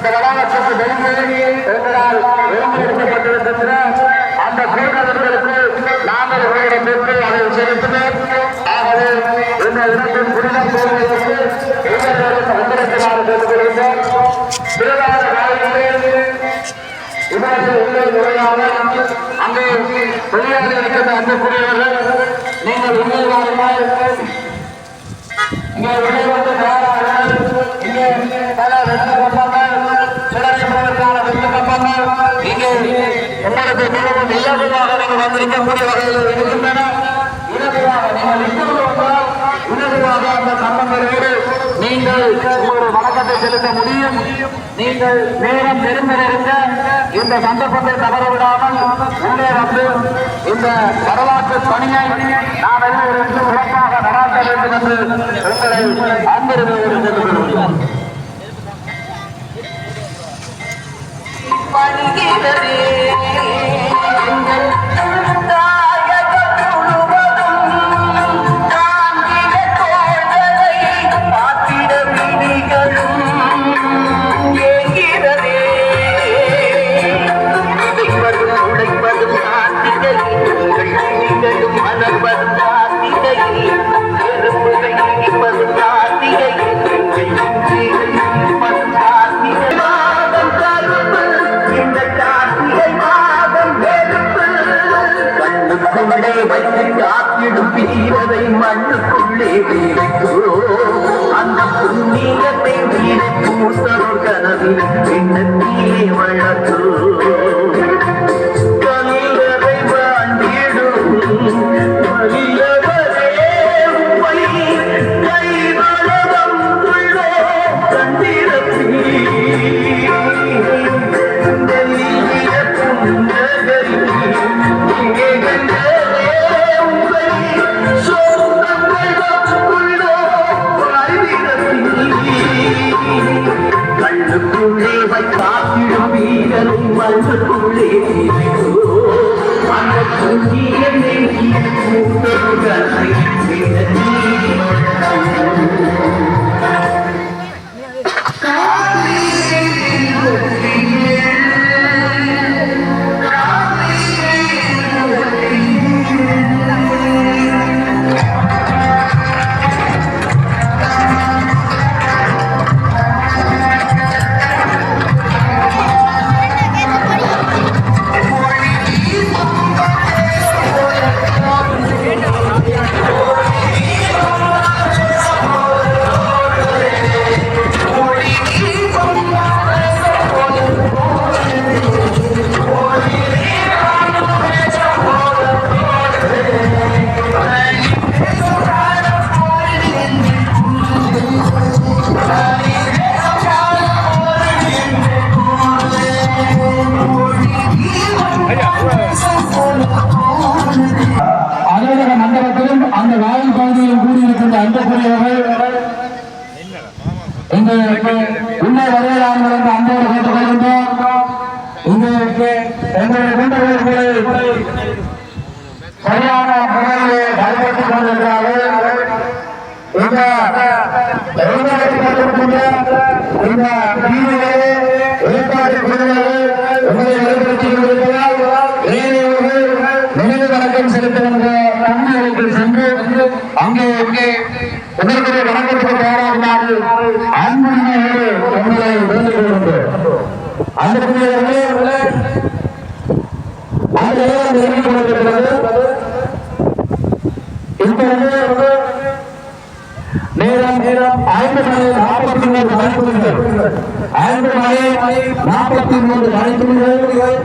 இந்த வளாகத்துக்கு வெளியே எங்களால் அந்த கூட்டத்திற்கு நாங்கள் உங்களிடம் பெற்று அதை செலுத்தினோம். ஆகவே இந்த இடத்தின் புனிதம் கோருவதற்கு எங்களுக்கு வந்திருக்கிறார் கேட்டுக்கொள்கின்றோம் திருவாரூர் காலையிலே உள்ளே நுழையாமல் அங்கே வெளியாக இருக்கின்ற அன்புக்குரியவர்கள் நீங்கள் உள்ளே வாருங்கள். இங்கே உள்ளே வந்து நேரம் இலகுவாக வகையில் இருக்கின்றன. நீங்கள் இப்பொழுது வந்தால் அந்த நீங்கள் வணக்கத்தை செலுத்த முடியும். நீங்கள் நேரம் இந்த சந்தர்ப்பத்தை தவற விடாமல் உள்ளே வந்து இந்த வரலாற்று பணியை நாம் எல்லோரும் சிறப்பாக நடாத்த வேண்டும் என்று அந்த புண்ணியத்தை வீடு பூத்தோர் கனவில் எண்ணத்திலே வளர்க்கிறோம் இங்கு உள்ளே வருவதாக அன்போடு கேட்டுக்கொள்கின்றோம் இங்கு எங்களுடைய சரியான முறையிலே பயன்படுத்திக் கொண்டிருக்கிறார்கள் இந்த இந்த உங்களை வெளிப்படுத்திக் கொண்டிருக்கிறார் ஏனையவர்கள் நினைவு வணக்கம் சென்று அங்கே அங்கே வணக்கத்தில் வணக்கத்துக்கு தயாராகுமாறு அன்புரிமையோடு உங்களை வேண்டிக் கொள்கின்றோம் அந்த நேரம் நெருங்கிக் கொண்டிருக்கிறது இப்பொழுது நேரம் நேரம் ஐந்து மணி நாற்பத்தி மூன்று மணித்துளிகள். ஐந்து மணி நாற்பத்தி மூன்று மணித்துளிகள்.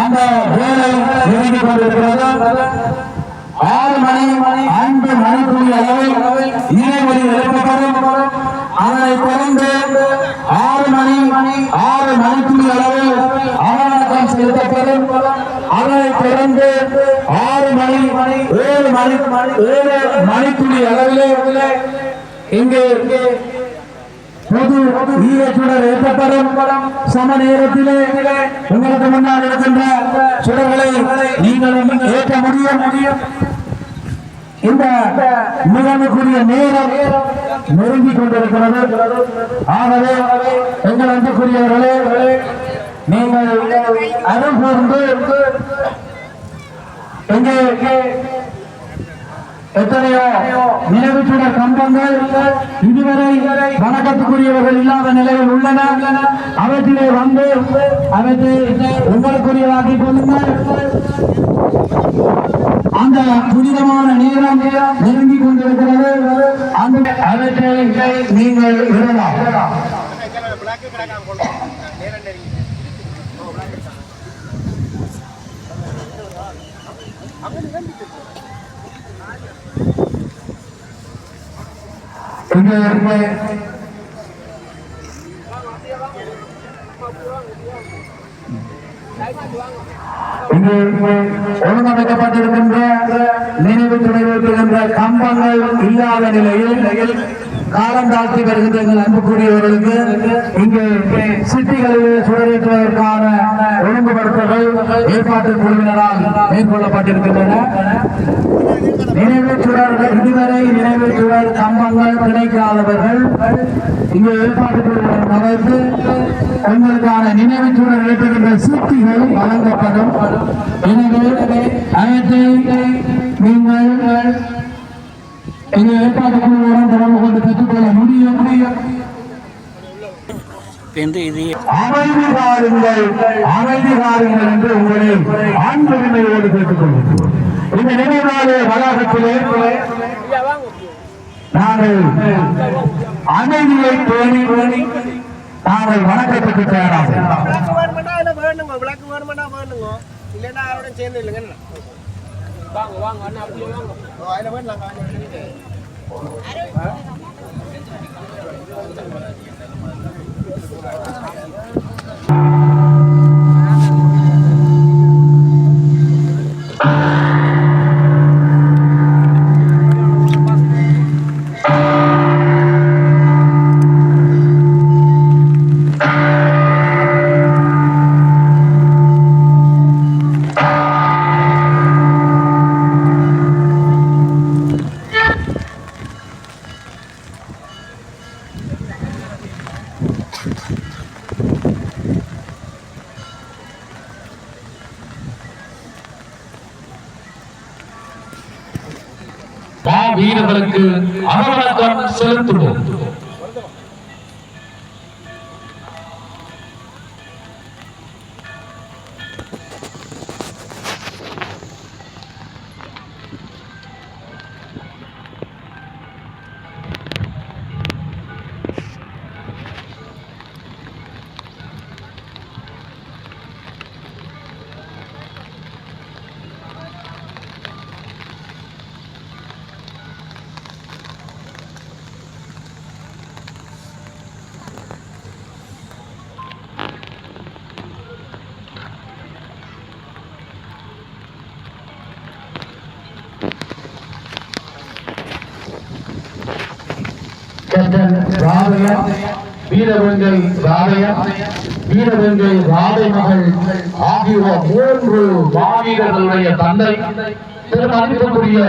அந்த வேலை நெருங்கிக் கொண்டிருக்கிறது. ஆறு மணி அன்பு மணித்துளி அளவில் இணைமொழி எழுப்பப்படும். அதனை தொடர்ந்து ஆறு மணி ஆறு மணிக்குரிய அளவில் அவநடக்கம் செலுத்தப்படும். அதனை தொடர்ந்து ஆறு மணி ஏழு மணி ஏழு மணிக்குரிய அளவிலே இங்கே பொது ஈரச்சுடர் ஏற்றப்படும். சம நேரத்திலே உங்களுக்கு முன்னால் இருக்கின்ற சுடர்களை நீங்கள் ஏற்ற முடியும் முடியும். இந்த மிகக்கூடிய நேரம் நெருங்கிக் கொண்டிருக்கிறது. ஆகவே அன்புக்குரியவர்களே நீங்கள் அருள் கூர்ந்து இங்கே எத்தனையோ நினைவுச்சுடர் கம்பங்கள் இதுவரை வணக்கத்துக்குரியவர்கள் இல்லாத நிலையில் உள்ளன. அவற்றிலே வந்து அவற்றை உங்களுக்குரியதாக்கி கொள்ளுங்கள். அந்த புனிதமான நேரம் நெருங்கி கொண்டிருக்கிறது. அந்த அவற்றை நீங்கள் விடலாம். இங்கே இங்கே இங்கு ஒழுங்கமைக்கப்பட்டிருக்கின்ற நினைவு துணைவிருக்கின்ற கம்பங்கள் இல்லாத நிலையில் காலம் தாழ்த்தி வருகின்ற எங்கள் அன்புக்குரியவர்களுக்கு இங்கு சிட்டிகளில் சுடரேற்றுவதற்கான ஒழுங்குபடுத்தல்கள் ஏற்பாட்டு குழுவினரால் மேற்கொள்ளப்பட்டிருக்கின்றன. நினைவு சுடர்கள் இதுவரை நினைவு சுடர் கம்பங்கள் கிடைக்காதவர்கள் இங்கே ஏற்பாட்டு குழுவினர் அமைத்து உங்களுக்கான நினைவு சுடர் ஏற்றுகின்ற சீட்டுகள் வழங்கப்படும். எனவே அவற்றை நீங்கள் எங்கள் ஏற்பாட்டு குழுவுடன் தொடர்பு கொண்டு பெற்றுக்கொள்ள முடியும் முடியும். வந்து இது அமைதி காருங்கள் அமைதி காருங்கள் என்று உங்களை ஆண்பெருமையோடு கேட்டுக்கொள்கிறோம். இந்த நினைவாலய வளாகத்திலே நாங்கள் அமைதியை பேணி பேணி நாங்கள் வணக்கத்துக்கு தயாராக விளக்கு வேணுமெண்டா இல்ல வேணுங்க விளக்கு வேணுமெண்டா வேணுங்க இல்லைன்னா யாரோட சேர்ந்து இல்லைங்க. Bang, bang, anak aku yang bang. Oh, ada pun langkah aja. Ada. வீரர்களுக்கு அகவணக்கம் செலுத்துவோம். கேப்டன் ராதையா வீரவங்கை ராதையா வீரவங்கை ராதை மகள் ஆகியோர் மூன்று மாவீரர்களுடைய தந்தை. திருமதிப்புக்குரிய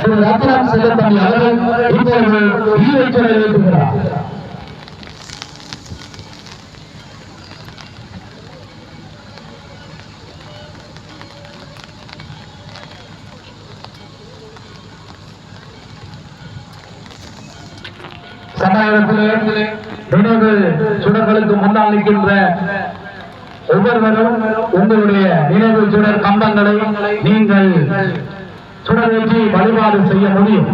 திரு ரத்னம் செல்லப்பள்ளி அவர்கள் இப்பொழுது ஈவைத்துறை எழுப்புகிறார் நினைவு சுடர்களுக்கு முன்னால் நிற்கின்ற ஒவ்வொருவரும் உங்களுடைய நினைவு சுடர் கம்பங்களை நீங்கள் சுடர் வழிபாடு செய்ய முடியும்.